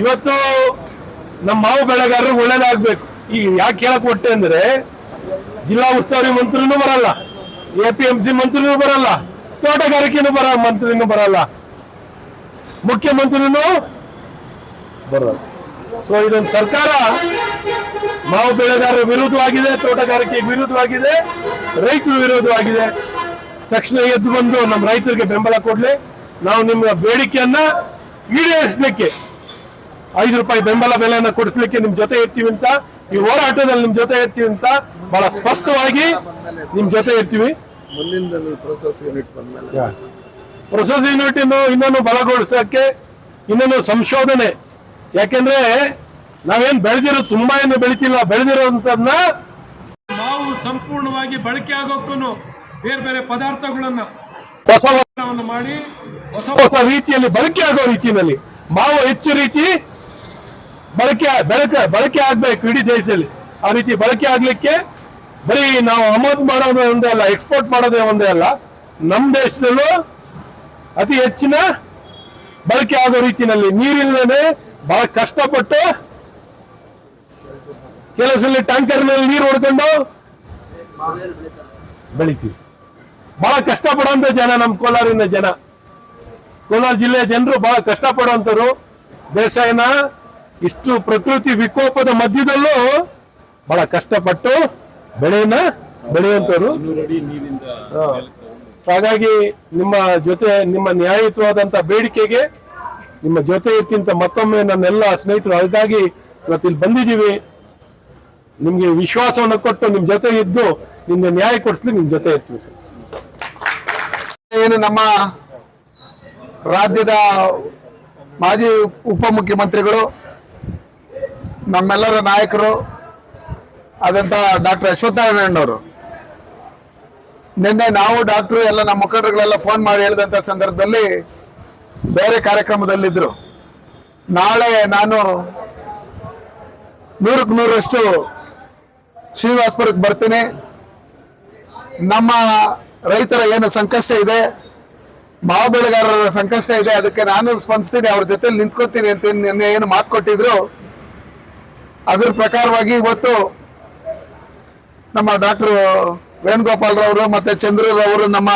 ಇವತ್ತು ನಮ್ಮ ಮಾವು ಬೆಳೆಗಾರರು ಒಳ್ಳೇದಾಗ್ಬೇಕು. ಈ ಯಾಕೆ ಕೇಳಕ್ ಕೊಟ್ಟೆ ಅಂದ್ರೆ ಜಿಲ್ಲಾ ಉಸ್ತುವಾರಿ ಮಂತ್ರಿನೂ ಬರಲ್ಲ, ಎ ಪಿ ಎಂ ಸಿ ಮಂತ್ರಿನೂ ಬರಲ್ಲ, ತೋಟಗಾರಿಕೆನೂ ಬರ ಮಂತ್ರಿನೂ ಬರಲ್ಲ. ಮುಖ್ಯಮಂತ್ರಿನೂ ಬರಲ್ಲ. ಸೊ ಇದೊಂದು ಸರ್ಕಾರ ಮಾವು ಬೆಳೆಗಾರರ ವಿರುದ್ಧವಾಗಿದೆ ತೋಟಗಾರಿಕೆ ವಿರುದ್ಧವಾಗಿದೆ, ರೈತರ ವಿರುದ್ಧವಾಗಿದೆ. ತಕ್ಷಣ ಎದ್ದು ಬಂದು ನಮ್ಮ ರೈತರಿಗೆ ಬೆಂಬಲ ಕೊಡ್ಲಿ. ನಾವು ನಿಮ್ಮ ಬೇಡಿಕೆಯನ್ನ ಈಡೇರಿಸಲಿಕ್ಕೆ ಐದು ರೂಪಾಯಿ ಬೆಂಬಲ ಬೆಲೆಯನ್ನ ಕೊಡಿಸ್ಲಿಕ್ಕೆ ನಿಮ್ ಜೊತೆ ಇರ್ತೀವಿ ಅಂತ ಈ ಹೋರಾಟದಲ್ಲಿ ನಿಮ್ ಜೊತೆ ಇರ್ತೀವಿ ಅಂತ ಬಹಳ ಸ್ಪಷ್ಟವಾಗಿ ನಿಮ್ ಜೊತೆ ಇರ್ತೀವಿ. ಮುಂದಿನ ಪ್ರೊಸೆಸ್ ಯೂನಿಟ್ ಬಂದ್ಮೇಲೆ. ಪ್ರೊಸೆಸ್ ಯೂನಿಟ್ ಇನ್ನೊಂದು ಬಲಗೊಳಿಸಕ್ಕೆ ಇನ್ನೊಂದು ಸಂಶೋಧನೆ. ಯಾಕೆಂದ್ರೆ ನಾವೇನ್ ಬೆಳೆದಿರೋ ತುಂಬಾ ಏನು ಬೆಳಿತಿಲ್ಲ ಬೆಳೆದಿರೋದನ್ನ ನಾವು ಸಂಪೂರ್ಣವಾಗಿ ಬಳಕೆ ಆಗೋಕ್ಕೂ ಬೇರೆ ಬೇರೆ ಪದಾರ್ಥಗಳನ್ನ ಹೊಸ ಹೊಸವನ್ನು ಮಾಡಿ ಹೊಸ ಹೊಸ ರೀತಿಯಲ್ಲಿ ಬಳಕೆ ಆಗೋ ರೀತಿಯಲ್ಲಿ ಮಾವು ಹೆಚ್ಚು ರೀತಿ ಬಳಕೆ ಬಳಕೆ ಬಳಕೆ ಆಗ್ಬೇಕು ಇಡೀ ದೇಶದಲ್ಲಿ. ಆ ರೀತಿ ಬಳಕೆ ಆಗ್ಲಿಕ್ಕೆ ಬರೀ ನಾವು ಆಮದು ಮಾಡೋದೇ ಒಂದೇ ಅಲ್ಲ ಎಕ್ಸ್ಪೋರ್ಟ್ ಮಾಡೋದೇ ಒಂದೇ ಅಲ್ಲ ನಮ್ಮ ದೇಶದಲ್ಲೂ ಅತಿ ಹೆಚ್ಚಿನ ಬಳಕೆ ಆಗೋ ರೀತಿನಲ್ಲಿ ನೀರಿಲ್ಲದೆ ಬಹಳ ಕಷ್ಟಪಟ್ಟು ಕೆಲಸದಲ್ಲಿ ಟ್ಯಾಂಕರ್ನಲ್ಲಿ ನೀರು ಹೊಡ್ಕೊಂಡು ಬೆಳಿತೀವಿ. ಬಹಳ ಕಷ್ಟಪಡುವಂತ ಜನ ನಮ್ಮ ಕೋಲಾರಿನ ಜನ. ಕೋಲಾರ ಜಿಲ್ಲೆಯ ಜನರು ಬಹಳ ಕಷ್ಟಪಡುವಂತರು ಬೇಸಾಯನ ಇಷ್ಟು ಪ್ರಕೃತಿ ವಿಕೋಪದ ಮಧ್ಯದಲ್ಲೂ ಬಹಳ ಕಷ್ಟಪಟ್ಟು ಬೆಳೆಯನ್ನ ಬೆಳೆಯುವಂಥವ್ರು. ಹಾ. ಸೊ ಹಾಗಾಗಿ ನಿಮ್ಮ ಜೊತೆ ನಿಮ್ಮ ನ್ಯಾಯಯುತವಾದಂತ ಬೇಡಿಕೆಗೆ ನಿಮ್ಮ ಜೊತೆ ಇರ್ತಿಂತ ಮತ್ತೊಮ್ಮೆ ನನ್ನೆಲ್ಲ ಸ್ನೇಹಿತರು ಹಾಗಾಗಿ ಇವತ್ತು ಇಲ್ಲಿ ಬಂದಿದ್ದೀವಿ. ನಿಮ್ಗೆ ವಿಶ್ವಾಸವನ್ನು ಕೊಟ್ಟು ನಿಮ್ ಜೊತೆ ಇದ್ದು ನಿಮ್ಗೆ ನ್ಯಾಯ ಕೊಡಿಸ್ಲಿಕ್ಕೆ ನಿಮ್ ಜೊತೆ ಇರ್ತೀವಿ ಸರ್. ಏನು ನಮ್ಮ ರಾಜ್ಯದ ಮಾಜಿ ಉಪಮುಖ್ಯಮಂತ್ರಿಗಳು ನಮ್ಮೆಲ್ಲರ ನಾಯಕರು ಆದಂತ ಡಾಕ್ಟರ್ ಅಶ್ವತ್ಥನಾರಾಯಣವರು ನಿನ್ನೆ ನಾವು ಡಾಕ್ಟರ್, ಎಲ್ಲ ನಮ್ಮ ಮುಖಂಡರುಗಳೆಲ್ಲ ಫೋನ್ ಮಾಡಿ ಹೇಳಿದಂತ ಸಂದರ್ಭದಲ್ಲಿ ಬೇರೆ ಕಾರ್ಯಕ್ರಮದಲ್ಲಿದ್ದರು ನಾಳೆ ನಾನು ನೂರಕ್ಕೆ ನೂರಷ್ಟು ಶ್ರೀನಿವಾಸ್ಪುರಕ್ಕೆ ಬರ್ತೀನಿ. ನಮ್ಮ ರೈತರ ಏನು ಸಂಕಷ್ಟ ಇದೆ, ಮಾವು ಸಂಕಷ್ಟ ಇದೆ, ಅದಕ್ಕೆ ನಾನು ಸ್ಪಂದಿಸ್ತೀನಿ, ಅವ್ರ ಜೊತೆ ನಿಂತ್ಕೋತೀನಿ ಅಂತ ಏನು ಮಾತು ಕೊಟ್ಟಿದ್ರು. ಅದ್ರ ಪ್ರಕಾರವಾಗಿ ಇವತ್ತು ನಮ್ಮ ಡಾಕ್ಟರ್ ವೇಣುಗೋಪಾಲ್ ರವರು ಮತ್ತೆ ಚಂದ್ರರವರು ನಮ್ಮ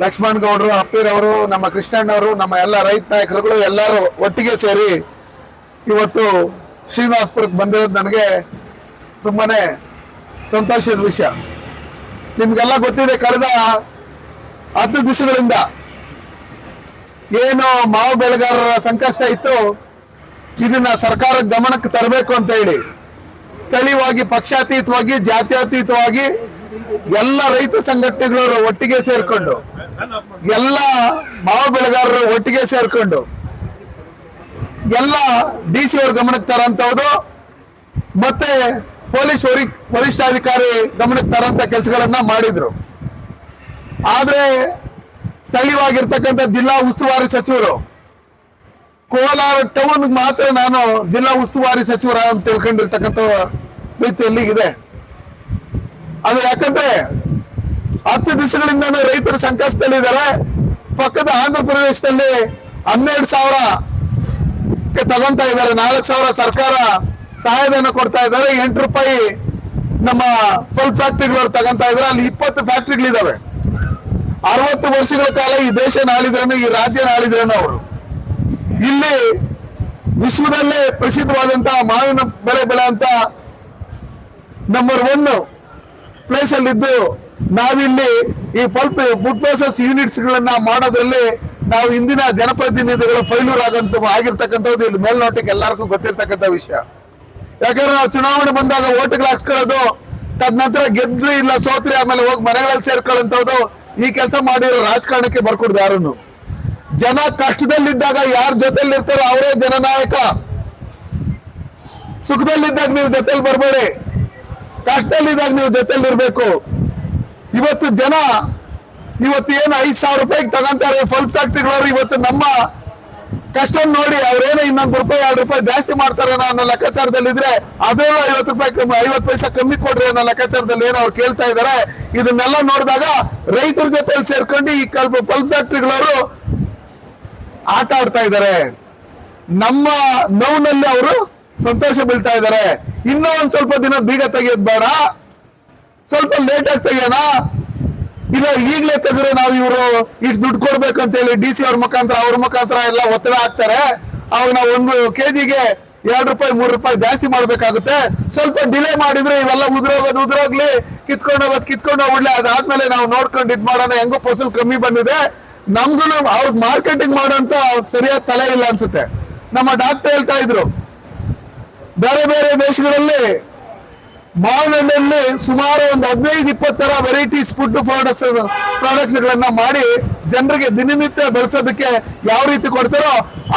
ಲಕ್ಷ್ಮಣ್ ಗೌಡರು ಅಪ್ಪಿರವರು ನಮ್ಮ ಕೃಷ್ಣಣ್ಣವರು ನಮ್ಮ ಎಲ್ಲ ರೈತ ನಾಯಕರುಗಳು ಎಲ್ಲರೂ ಒಟ್ಟಿಗೆ ಸೇರಿ ಇವತ್ತು ಶ್ರೀನಿವಾಸ್ಪುರಕ್ಕೆ ಬಂದಿರೋದು ನನಗೆ ತುಂಬಾನೇ ಸಂತೋಷದ ವಿಷಯ. ನಿಮ್ಗೆಲ್ಲ ಗೊತ್ತಿದೆ ಕಳೆದ ಹತ್ತು ದಿವಸಗಳಿಂದ ಏನು ಮಾವು ಬೆಳೆಗಾರರ ಸಂಕಷ್ಟ ಇತ್ತು ಇದನ್ನ ಸರ್ಕಾರದ ಗಮನಕ್ಕೆ ತರಬೇಕು ಅಂತ ಹೇಳಿ ಸ್ಥಳೀಯವಾಗಿ, ಪಕ್ಷಾತೀತವಾಗಿ, ಜಾತ್ಯತೀತವಾಗಿ ಎಲ್ಲ ರೈತ ಸಂಘಟನೆಗಳವರು ಒಟ್ಟಿಗೆ ಸೇರ್ಕೊಂಡು, ಎಲ್ಲ ಮಾವು ಬೆಳೆಗಾರರು ಒಟ್ಟಿಗೆ ಸೇರ್ಕೊಂಡು, ಎಲ್ಲ ಡಿ ಸಿ ಅವ್ರ ಗಮನಕ್ಕೆ ತರಂತವ್ದು ಮತ್ತೆ ಪೊಲೀಸ್ ವರಿ, ವರಿಷ್ಠಾಧಿಕಾರಿ ಗಮನಕ್ಕೆ ತರಂತ ಕೆಲಸಗಳನ್ನ ಮಾಡಿದ್ರು. ಆದ್ರೆ ಸ್ಥಳೀಯವಾಗಿರ್ತಕ್ಕಂಥ ಜಿಲ್ಲಾ ಉಸ್ತುವಾರಿ ಸಚಿವರು ಕೋಲಾರ ಟೌನ್ ಮಾತ್ರ ನಾನು ಜಿಲ್ಲಾ ಉಸ್ತುವಾರಿ ಸಚಿವರ ಅಂತ ತಿಳ್ಕೊಂಡಿರ್ತಕ್ಕಂಥ ರೀತಿಯಲ್ಲಿ ಇದೆ. ಅದು ಯಾಕಂದ್ರೆ ಹತ್ತು ದಿವಸಗಳಿಂದ ರೈತರು ಸಂಕಷ್ಟದಲ್ಲಿದ್ದಾರೆ ಪಕ್ಕದ ಆಂಧ್ರ ಪ್ರದೇಶದಲ್ಲಿ ಹನ್ನೆರಡು ಸಾವಿರ ತಗೊಂತ ಇದ್ದಾರೆ. ನಾಲ್ಕು ಸಾವಿರ ಸರ್ಕಾರ ಸಹಾಯಧನ ಕೊಡ್ತಾ ಇದ್ದಾರೆ. ಎಂಟು ರೂಪಾಯಿ ನಮ್ಮ ಫುಲ್ ಫ್ಯಾಕ್ಟ್ರಿಗಳು ತಗೊಂತ ಇದ್ದಾರೆ. ಅಲ್ಲಿ ಇಪ್ಪತ್ತು ಫ್ಯಾಕ್ಟ್ರಿಗಳಿದಾವೆ ಅರವತ್ತು ವರ್ಷಗಳ ಕಾಲ ಈ ದೇಶ ನಾಳಿದ್ರೇನು, ಈ ರಾಜ್ಯ ನಾಳಿದ್ರೇನು ಅವರು? ಇಲ್ಲಿ ವಿಶ್ವದಲ್ಲೇ ಪ್ರಸಿದ್ಧವಾದಂತಹ ಮಾವಿನ ಬೆಳೆ ಅಂತ ನಂಬರ್ ಒನ್ ಪ್ಲೇಸ್ ಅಲ್ಲಿ ಇದ್ದು ನಾವಿಲ್ಲಿ ಈ ಪಲ್ಪ್ ಫುಡ್ ಪ್ರೊಸೆಸ್ ಯೂನಿಟ್ಸ್ ಗಳನ್ನ ಮಾಡೋದ್ರಲ್ಲಿ ನಾವು ಇಂದಿನ ಜನಪ್ರತಿನಿಧಿಗಳು ಫೈಲೂರ್ ಆಗಂತ, ಆಗಿರ್ತಕ್ಕಂಥದ್ದು ಇಲ್ಲಿ ಮೇಲ್ನೋಟಕ್ಕೆ ಎಲ್ಲರಿಗೂ ಗೊತ್ತಿರ್ತಕ್ಕಂಥ ವಿಷಯ. ಯಾಕಂದ್ರೆ ನಾವು ಚುನಾವಣೆ ಬಂದಾಗ ಓಟ್ಗಳು ಹಾಕ್ಸ್ಕೊಳ್ಳೋದು, ತದನಂತರ ಗೆದ್ರಿ ಇಲ್ಲ ಸೋತ್ರಿ ಆಮೇಲೆ ಹೋಗಿ ಮನೆಗಳಲ್ಲಿ ಸೇರ್ಕೊಳ್ಳೋಂಥದ್ದು ಈ ಕೆಲಸ ಮಾಡಿರೋ ರಾಜಕಾರಣಕ್ಕೆ ಬರ್ಕೊಡ್ದು ಯಾರನ್ನು? ಜನ ಕಷ್ಟದಲ್ಲಿದ್ದಾಗ ಯಾರ ಜೊತೆಲಿ ಇರ್ತಾರೋ ಅವರೇ ಜನನಾಯಕ. ಸುಖದಲ್ಲಿದ್ದಾಗ ನೀವು ಜೊತೆಲಿ ಬರಬೇಡಿ. ಕಷ್ಟದಲ್ಲಿದ್ದಾಗ ನೀವು ಜೊತೆಲಿ ಇರ್ಬೇಕು ಇವತ್ತು ಜನ ಇವತ್ತು ಏನು ಐದ್ ಸಾವಿರ ರೂಪಾಯಿಗೆ ತಗೊಂತಾರೆ ಫಲ್ ಫ್ಯಾಕ್ಟ್ರಿಗಳವ್ರು ಇವತ್ತು ನಮ್ಮ ಕಷ್ಟ ನೋಡಿ ಅವ್ರೇನೋ ಇನ್ನೊಂದು ರೂಪಾಯಿ, ಎರಡು ರೂಪಾಯಿ ಜಾಸ್ತಿ ಮಾಡ್ತಾರೆ ಅನ್ನೋ ಲೆಕ್ಕಾಚಾರದಲ್ಲಿ ಇದ್ರೆ ಅದರಲ್ಲೂ ಐವತ್ತು ರೂಪಾಯಿ ಕಮ್ಮಿ, ಐವತ್ತು ಪೈಸೆ ಕಮ್ಮಿ ಕೊಡ್ರಿ ಅನ್ನೋ ಲೆಕ್ಕಾಚಾರದಲ್ಲಿ ಏನೋ ಅವ್ರು ಕೇಳ್ತಾ ಇದಾರೆ. ಇದನ್ನೆಲ್ಲ ನೋಡಿದಾಗ ರೈತರ ಜೊತೆಲಿ ಸೇರ್ಕೊಂಡು ಈ ಕಲ್ಪ ಪಲ್ ಫ್ಯಾಕ್ಟ್ರಿಗಳವರು ಆಟ ಆಡ್ತಾ ಇದ್ದಾರೆ. ನಮ್ಮ ನೋವಿನಲ್ಲಿ ಅವರು ಸಂತೋಷ ಬೀಳ್ತಾ ಇದ್ದಾರೆ. ಇನ್ನೂ ಒಂದ್ ಸ್ವಲ್ಪ ದಿನ ಬೀಗ ತೆಗೆಯೋದು ಬೇಡ. ಸ್ವಲ್ಪ ಲೇಟ್ ಆಗಿ ತೆಗಿಯೋಣ. ಇಲ್ಲ, ಈಗಲೇ ತೆಗೆದ್ರೆ ನಾವು ಇವರು ಇಷ್ಟು ದುಡ್ಡು ಕೊಡ್ಬೇಕು ಅಂತ ಹೇಳಿ ಡಿ ಸಿ ಅವ್ರ ಮುಖಾಂತರ ಅವ್ರ ಮುಖಾಂತರ ಎಲ್ಲ ಒತ್ತಡ ಹಾಕ್ತಾರೆ. ಅವಾಗ ನಾವು ಒಂದು ಕೆಜಿಗೆ ಎರಡು ರೂಪಾಯಿ, ಮೂರು ರೂಪಾಯಿ ಜಾಸ್ತಿ ಮಾಡ್ಬೇಕಾಗುತ್ತೆ. ಸ್ವಲ್ಪ ಡಿಲೇ ಮಾಡಿದ್ರೆ ಇವೆಲ್ಲ ಉದುರೋಗೋದು ಉದುರೋಗ್ಲಿ ಕಿತ್ಕೊಂಡು ಹೋಗೋದು ಕಿತ್ಕೊಂಡು ಹೋಗ್ಬಿಡ್ಲಿ ಅದಾದ್ಮೇಲೆ ನಾವು ನೋಡ್ಕೊಂಡು ಇದ್ ಮಾಡೋಣ. ಹೆಂಗೋ ಫಸಲ್ ಕಮ್ಮಿ ಬಂದಿದೆ. ನಮ್ಗೂ ಅವ್ರ ಮಾರ್ಕೆಟಿಂಗ್ ಮಾಡೋಂತ ಸರಿಯಾದ ತಲೆ ಇಲ್ಲ ಅನ್ಸುತ್ತೆ. ನಮ್ಮ ಡಾಕ್ಟರ್ ಹೇಳ್ತಾ ಇದ್ರು, ಬೇರೆ ಬೇರೆ ದೇಶಗಳಲ್ಲಿ ಮಾವಿನಲ್ಲಿ ಸುಮಾರು ಒಂದು ಹದಿನೈದು ಇಪ್ಪತ್ತರ ವೆರೈಟೀಸ್ ಫುಡ್ ಪ್ರಾಡಕ್ಟ್ಸ್ ಪ್ರಾಡಕ್ಟ್ಗಳನ್ನ ಮಾಡಿ ಜನರಿಗೆ ದಿನನಿತ್ಯ ಬೆಳೆಸೋದಕ್ಕೆ ಯಾವ ರೀತಿ ಕೊಡ್ತಾರೋ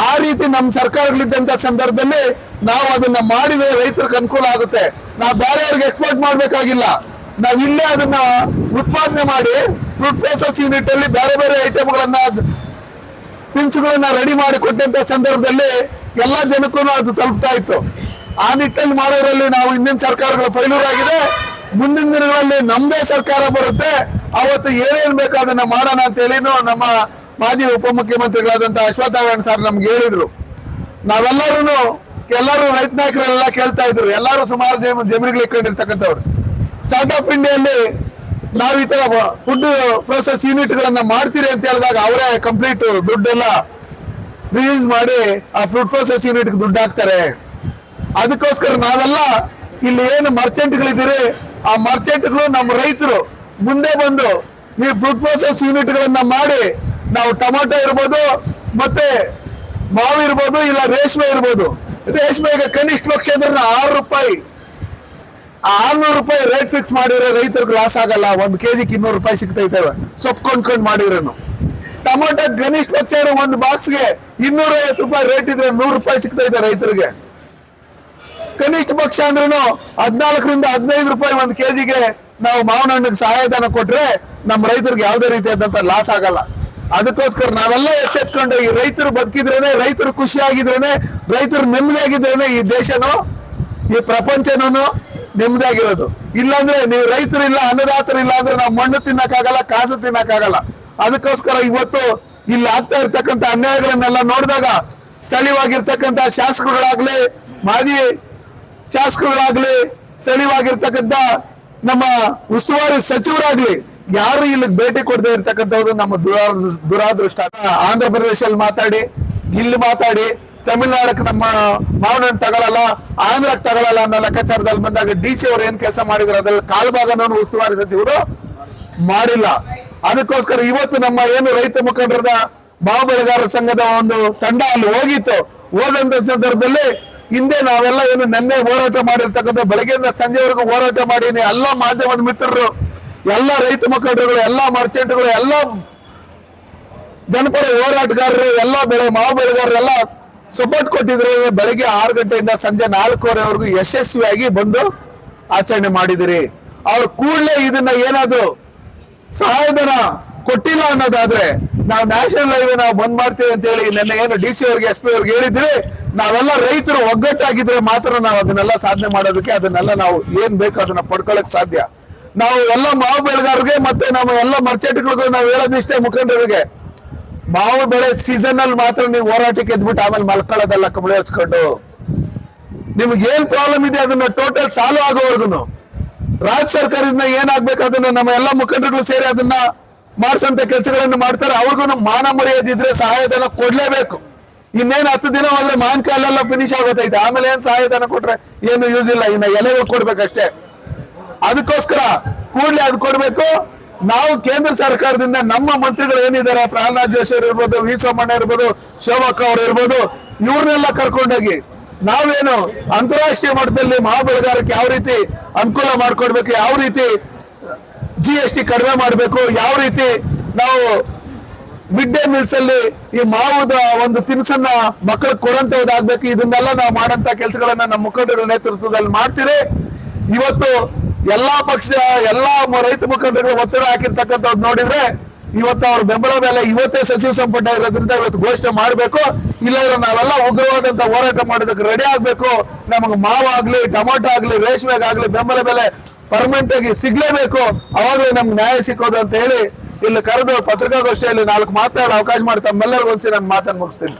ಆ ರೀತಿ ನಮ್ಮ ಸರ್ಕಾರಗಳಿದ್ದಂತ ಸಂದರ್ಭದಲ್ಲಿ ನಾವು ಅದನ್ನ ಮಾಡಿದ್ರೆ ರೈತರಿಗೆ ಅನುಕೂಲ ಆಗುತ್ತೆ. ನಾವು ಬೇರೆಯವ್ರಿಗೆ ಎಕ್ಸ್ಪೋರ್ಟ್ ಮಾಡ್ಬೇಕಾಗಿಲ್ಲ. ನಾವು ಇಲ್ಲೇ ಅದನ್ನ ಉತ್ಪಾದನೆ ಮಾಡಿ ಫುಡ್ ಪ್ರೊಸೆಸ್ ಯೂನಿಟ್ ಅಲ್ಲಿ ಬೇರೆ ಬೇರೆ ಐಟಮ್ಗಳನ್ನ ತಿನಿಸುಗಳನ್ನ ರೆಡಿ ಮಾಡಿ ಕೊಟ್ಟಂತ ಸಂದರ್ಭದಲ್ಲಿ ಎಲ್ಲಾ ಜನಕ್ಕೂ ಅದು ತಲುಪ್ತಾ ಇತ್ತು. ಆ ನಿಟ್ಟಲ್ಲಿ ಮಾಡೋದ್ರಲ್ಲಿ ನಾವು ಹಿಂದಿನ ಸರ್ಕಾರಗಳ ಫೈಲೂರ್ ಆಗಿದೆ. ಮುಂದಿನ ದಿನಗಳಲ್ಲಿ ನಮ್ದೇ ಸರ್ಕಾರ ಬರುತ್ತೆ. ಅವತ್ತು ಏನೇನ್ ಬೇಕು ಅದನ್ನ ಮಾಡೋಣ ಅಂತ ಹೇಳಿನು ನಮ್ಮ ಮಾಜಿ ಉಪಮುಖ್ಯಮಂತ್ರಿಗಳಾದಂತ ಅಶ್ವತ್ಥನಾರಾಯಣ ಸರ್ ನಮ್ಗೆ ಹೇಳಿದ್ರು. ನಾವೆಲ್ಲರೂ ಎಲ್ಲರೂ ರೈತ ನಾಯಕರೆಲ್ಲ ಕೇಳ್ತಾ ಇದ್ರು. ಎಲ್ಲರೂ ಸುಮಾರು ಜಮ ಜಮೀನುಗಳು ಇಟ್ಕೊಂಡಿರ್ತಕ್ಕಂಥವ್ರು. ಸ್ಟಾರ್ಟ್ ಆಫ್ ಇಂಡಿಯಲ್ಲಿ ನಾವು ಈ ತರ ಫುಡ್ ಪ್ರೊಸೆಸ್ ಯೂನಿಟ್ ಗಳನ್ನ ಮಾಡ್ತೀರಿ ಅಂತ ಹೇಳಿದಾಗ ಅವರೇ ಕಂಪ್ಲೀಟ್ ದುಡ್ಡೆಲ್ಲ ರಿಲೀಸ್ ಮಾಡಿ ಆ ಫುಡ್ ಪ್ರೊಸೆಸ್ ಯೂನಿಟ್ ದುಡ್ಡು ಹಾಕ್ತಾರೆ. ಅದಕ್ಕೋಸ್ಕರ ನಾವೆಲ್ಲ ಇಲ್ಲಿ ಏನು ಮರ್ಚೆಂಟ್ಗಳಿದ್ದೀರಿ ಆ ಮರ್ಚೆಂಟ್ಗಳು ನಮ್ಮ ರೈತರು. ಮುಂದೆ ಬಂದು ಈ ಫುಡ್ ಪ್ರೊಸೆಸ್ ಯೂನಿಟ್ ಗಳನ್ನ ಮಾಡಿ, ನಾವು ಟೊಮೊಟೊ ಇರ್ಬೋದು, ಮತ್ತೆ ಮಾವು ಇರ್ಬೋದು, ಇಲ್ಲ ರೇಷ್ಮೆ ಇರ್ಬೋದು. ರೇಷ್ಮೆಗೆ ಕನಿಷ್ಠ ಪಕ್ಷ ಆರು ರೂಪಾಯಿ. ಆರ್ನೂರು ರೂಪಾಯಿ ರೇಟ್ ಫಿಕ್ಸ್ ಮಾಡಿರೋ ರೈತರಿಗೆ ಲಾಸ್ ಆಗಲ್ಲ. ಒಂದ್ ಕೆಜಿಗೆ ಇನ್ನೂರು ರೂಪಾಯಿ ಸಿಗ್ತೈತೆ ಸೊಪ್ಪು ಕೊಂಡ್ಕೊಂಡು ಮಾಡಿದ್ರನು ಟೊಮೊಟೊ ಗನಿಷ್ಠ ಪಕ್ಷ ಒಂದು ಬಾಕ್ಸ್ಗೆ ಇನ್ನೂರ ಐವತ್ತು ರೂಪಾಯಿ ರೇಟ್ ಇದ್ರೆ ನೂರು ರೂಪಾಯಿ ಸಿಗ್ತೈತೆ ರೈತರಿಗೆ. ಕನಿಷ್ಠ ಪಕ್ಷ ಅಂದ್ರೂ ಹದಿನಾಲ್ಕರಿಂದ ಹದಿನೈದು ರೂಪಾಯಿ ಒಂದು ಕೆಜಿಗೆ ನಾವು ಮಾವಿನ ಹಣ್ಣಿಗೆ ಸಹಾಯಧನ ಕೊಟ್ರೆ ನಮ್ಮ ರೈತರಿಗೆ ಯಾವುದೇ ರೀತಿಯಾದಂತ ಲಾಸ್ ಆಗಲ್ಲ. ಅದಕ್ಕೋಸ್ಕರ ನಾವೆಲ್ಲ ಎಚ್ಚೆತ್ಕೊಂಡು ಈ ರೈತರು ಬದುಕಿದ್ರೇನೆ, ರೈತರು ಖುಷಿಯಾಗಿದ್ರೇನೆ, ರೈತರು ನೆಮ್ಮದಿಯಾಗಿದ್ರೇನೆ ಈ ದೇಶನೂ, ಈ ಪ್ರಪಂಚನೂ ನೆಮ್ಮದಿಯಾಗಿರೋದು. ಇಲ್ಲಾಂದ್ರೆ ನೀವು ರೈತರು ಇಲ್ಲ ಅನ್ನದಾತರು ಇಲ್ಲ ಅಂದ್ರೆ ನಾವು ಮಣ್ಣು ತಿನ್ನಕ್ಕಾಗಲ್ಲ, ಕಾಸು ತಿನ್ನಕ್ಕಾಗಲ್ಲ. ಅದಕ್ಕೋಸ್ಕರ ಇವತ್ತು ಇಲ್ಲಿ ಆಗ್ತಾ ಇರ್ತಕ್ಕಂಥ ಅನ್ಯಾಯಗಳನ್ನೆಲ್ಲ ನೋಡಿದಾಗ ಸ್ಥಳೀಯವಾಗಿರ್ತಕ್ಕಂಥ ಶಾಸಕರುಗಳಾಗ್ಲಿ, ಮಾಜಿ ಶಾಸಕರುಗಳಾಗ್ಲಿ, ಸ್ಥಳೀಯವಾಗಿರ್ತಕ್ಕಂಥ ನಮ್ಮ ಉಸ್ತುವಾರಿ ಸಚಿವರಾಗ್ಲಿ, ಯಾರು ಇಲ್ಲಿ ಭೇಟಿ ಕೊಡದೆ ಇರ್ತಕ್ಕಂಥದ್ದು ನಮ್ಮ ದುರ, ದುರಾದೃಷ್ಟ. ಆಂಧ್ರ ಪ್ರದೇಶದಲ್ಲಿ ಮಾತಾಡಿ, ಇಲ್ಲಿ ಮಾತಾಡಿ ತಮಿಳ್ನಾಡಕ್ಕೆ ನಮ್ಮ ಮಾವನ ತಗೊಳಲ್ಲ, ಆಂಧ್ರಕ್ಕೆ ತಗೊಳಲ್ಲ ಅನ್ನೋ ಲೆಕ್ಕಾಚಾರದಲ್ಲಿ ಬಂದಾಗ ಡಿ ಸಿ ಅವ್ರು ಏನ್ ಕೆಲಸ ಮಾಡಿದ್ರು? ಅದ್ರಲ್ಲಿ ಕಾಲ್ಭಾಗನೂ ಉಸ್ತುವಾರಿ ಸಚಿವರು ಮಾಡಿಲ್ಲ. ಅದಕ್ಕೋಸ್ಕರ ಇವತ್ತು ನಮ್ಮ ಏನು ರೈತ ಮುಖಂಡರದ ಮಾವು ಬೆಳೆಗಾರರ ಸಂಘದ ಒಂದು ತಂಡ ಅಲ್ಲಿ ಹೋಗಿತ್ತು. ಹೋದಂತ ಸಂದರ್ಭದಲ್ಲಿ ಹಿಂದೆ ನಾವೆಲ್ಲ ಏನು ನೆನ್ನೆ ಹೋರಾಟ ಮಾಡಿರ್ತಕ್ಕಂಥ ಬೆಳಗ್ಗೆಯಿಂದ ಸಂಜೆವರೆಗೂ ಹೋರಾಟ ಮಾಡೀನಿ. ಎಲ್ಲ ಮಾಧ್ಯಮದ ಮಿತ್ರರು, ಎಲ್ಲ ರೈತ ಮುಖಂಡರುಗಳು, ಎಲ್ಲ ಮರ್ಚೆಂಟ್ಗಳು, ಎಲ್ಲ ಜನಪರ ಹೋರಾಟಗಾರರು, ಎಲ್ಲ ಬೆಳೆ, ಮಾವು ಬೆಳೆಗಾರರು ಎಲ್ಲ ಸಪೋರ್ಟ್ ಕೊಟ್ಟಿದ್ರು ಬೆಳಗ್ಗೆ ಆರು ಗಂಟೆಯಿಂದ ಸಂಜೆ ನಾಲ್ಕೂವರೆವರೆಗೂ ಯಶಸ್ವಿಯಾಗಿ ಬಂದು ಆಚರಣೆ ಮಾಡಿದಿರಿ. ಅವ್ರು ಕೂಡಲೇ ಇದನ್ನ ಏನಾದ್ರು ಸಹಾಯಧನ ಕೊಟ್ಟಿಲ್ಲ ಅನ್ನೋದಾದ್ರೆ ನಾವು ನ್ಯಾಷನಲ್ ಹೈವೇ ನಾವು ಬಂದ್ ಮಾಡ್ತೀವಿ ಅಂತ ಹೇಳಿ ನೆನ್ನೆ ಏನು ಡಿ ಸಿ ಅವ್ರಿಗೆ ಎಸ್ ಪಿ ಅವ್ರಿಗೆ ಹೇಳಿದ್ರೆ ನಾವೆಲ್ಲ ರೈತರು ಒಗ್ಗಟ್ಟಾಗಿದ್ರೆ ಮಾತ್ರ ನಾವು ಅದನ್ನೆಲ್ಲ ಸಾಧನೆ ಮಾಡೋದಕ್ಕೆ ಅದನ್ನೆಲ್ಲ ನಾವು ಏನ್ ಬೇಕು ಅದನ್ನ ಪಡ್ಕೊಳಕ್ ಸಾಧ್ಯ. ನಾವು ಎಲ್ಲ ಮಾವು ಬೆಳೆಗಾರರಿಗೆ ಮತ್ತೆ ನಮ್ಮ ಎಲ್ಲ ಮರ್ಚೆಂಟ್ಗಳಿಗೂ ನಾವು ಹೇಳೋದಿಷ್ಟೇ ಮುಖಂಡರಿಗೆ. ಮಾವು ಬೆಳೆ ಸೀಸನ್ ಅಲ್ಲಿ ಮಾತ್ರ ನೀವು ಹೋರಾಟಕ್ಕೆ ಎದ್ಬಿಟ್ಟು ಆಮೇಲೆ ಮಲ್ಕೊಳ್ಳೋದಲ್ಲ ಕಂಬಳಿ ಹಚ್ಕೊಂಡು. ನಿಮ್ಗೆ ಏನ್ ಪ್ರಾಬ್ಲಮ್ ಇದೆ ಅದನ್ನ ಟೋಟಲ್ ಸಾಲ್ವ್ ಆಗೋವರೆಗೂ ರಾಜ್ಯ ಸರ್ಕಾರದಿಂದ ಏನಾಗ್ಬೇಕು ಅದನ್ನ ನಮ್ಮ ಎಲ್ಲ ಮುಖಂಡರುಗಳು ಸೇರಿ ಅದನ್ನ ಮಾಡಿಸಂತ ಕೆಲಸಗಳನ್ನು ಮಾಡ್ತಾರೆ. ಅವ್ರಿಗೂ ಮಾನ ಮರ್ಯಾದಿದ್ರೆ ಸಹಾಯಧನ ಕೊಡ್ಲೇಬೇಕು. ಇನ್ನೇನು ಹತ್ತು ದಿನ ಹೋದ್ರೆ ಮಾನ್ಕಾಲೆಲ್ಲ ಫಿನಿಶ್ ಆಗೋತೈತೆ. ಆಮೇಲೆ ಏನ್ ಸಹಾಯಧನ ಕೊಟ್ರೆ ಏನು ಯೂಸ್ ಇಲ್ಲ. ಇನ್ನ ಎಲೆಗಳು ಕೊಡ್ಬೇಕಷ್ಟೇ. ಅದಕ್ಕೋಸ್ಕರ ಕೂಡಲೇ ಅದು ಕೊಡ್ಬೇಕು. ನಾವು ಕೇಂದ್ರ ಸರ್ಕಾರದಿಂದ ನಮ್ಮ ಮಂತ್ರಿಗಳು ಏನಿದ್ದಾರೆ, ಪ್ರಹ್ಲಾದ್ ಇರ್ಬೋದು, ವಿ ಸೋಮಣ್ಣ ಇರ್ಬೋದು, ಶೋಭಕ್ಕ ಅವರು ಇರ್ಬೋದು, ಇವ್ರನ್ನೆಲ್ಲ ಕರ್ಕೊಂಡೋಗಿ ನಾವೇನು ಅಂತಾರಾಷ್ಟ್ರೀಯ ಮಟ್ಟದಲ್ಲಿ ಮಾವು ಬೆಳೆಗಾರಕ್ಕೆ ಯಾವ ರೀತಿ ಅನುಕೂಲ ಮಾಡ್ಕೊಡ್ಬೇಕು, ಯಾವ ರೀತಿ ಜಿ ಎಸ್ ಟಿ ಕಡಿಮೆ ಮಾಡಬೇಕು, ಯಾವ ರೀತಿ ನಾವು ಮಿಡ್ ಡೇ ಮೀಲ್ಸ್ ಅಲ್ಲಿ ಈ ಮಾವುದ ಒಂದು ತಿನಿಸನ್ನ ಮಕ್ಕಳಿಗೆ ಕೊಡಂತದ್ದಾಗ್ಬೇಕು ಇದನ್ನೆಲ್ಲ ನಾವು ಮಾಡಂತ ಕೆಲಸಗಳನ್ನ ನಮ್ಮ ಮುಖಂಡರ ನೇತೃತ್ವದಲ್ಲಿ ಮಾಡ್ತೀರಿ. ಇವತ್ತು ಎಲ್ಲಾ ಪಕ್ಷ, ಎಲ್ಲಾ ರೈತ ಮುಖಂಡರುಗಳು ಒತ್ತಡ ಹಾಕಿರ್ತಕ್ಕಂಥದ್ದು ನೋಡಿದ್ರೆ ಇವತ್ತು ಅವ್ರ ಬೆಂಬಲ ಬೆಲೆ ಇವತ್ತೇ ಸಚಿವ ಸಂಪುಟ ಇರೋದ್ರಿಂದ ಇವತ್ತು ಘೋಷಣೆ ಮಾಡಬೇಕು. ಇಲ್ಲಾಂದ್ರೆ ನಾವೆಲ್ಲ ಉಗ್ರವಾದಂತ ಹೋರಾಟ ಮಾಡೋದಕ್ಕೆ ರೆಡಿ ಆಗ್ಬೇಕು. ನಮಗೆ ಮಾವು ಆಗ್ಲಿ, ಟೊಮಾಟೊ ಆಗ್ಲಿ ರೇಷ್ಮೆಗಾಗ್ಲಿ ಬೆಂಬಲ ಬೆಲೆ ಪರ್ಮನೆಂಟ್ ಆಗಿ ಸಿಗ್ಲೇಬೇಕು. ಅವಾಗಲೇ ನಮ್ಗೆ ನ್ಯಾಯ ಸಿಕ್ಕೋದು ಅಂತ ಹೇಳಿ ಇಲ್ಲಿ ಕರೆದು ಪತ್ರಿಕಾಗೋಷ್ಠಿಯಲ್ಲಿ ನಾಲ್ಕು ಮಾತಾಡೋ ಅವಕಾಶ ಮಾಡಿ ತಮ್ಮೆಲ್ಲರಿಗೂ ಒಂದ್ಸಿ ನನ್ನ ಮಾತನ್ನು ಮುಗಿಸ್ತೀನಿ.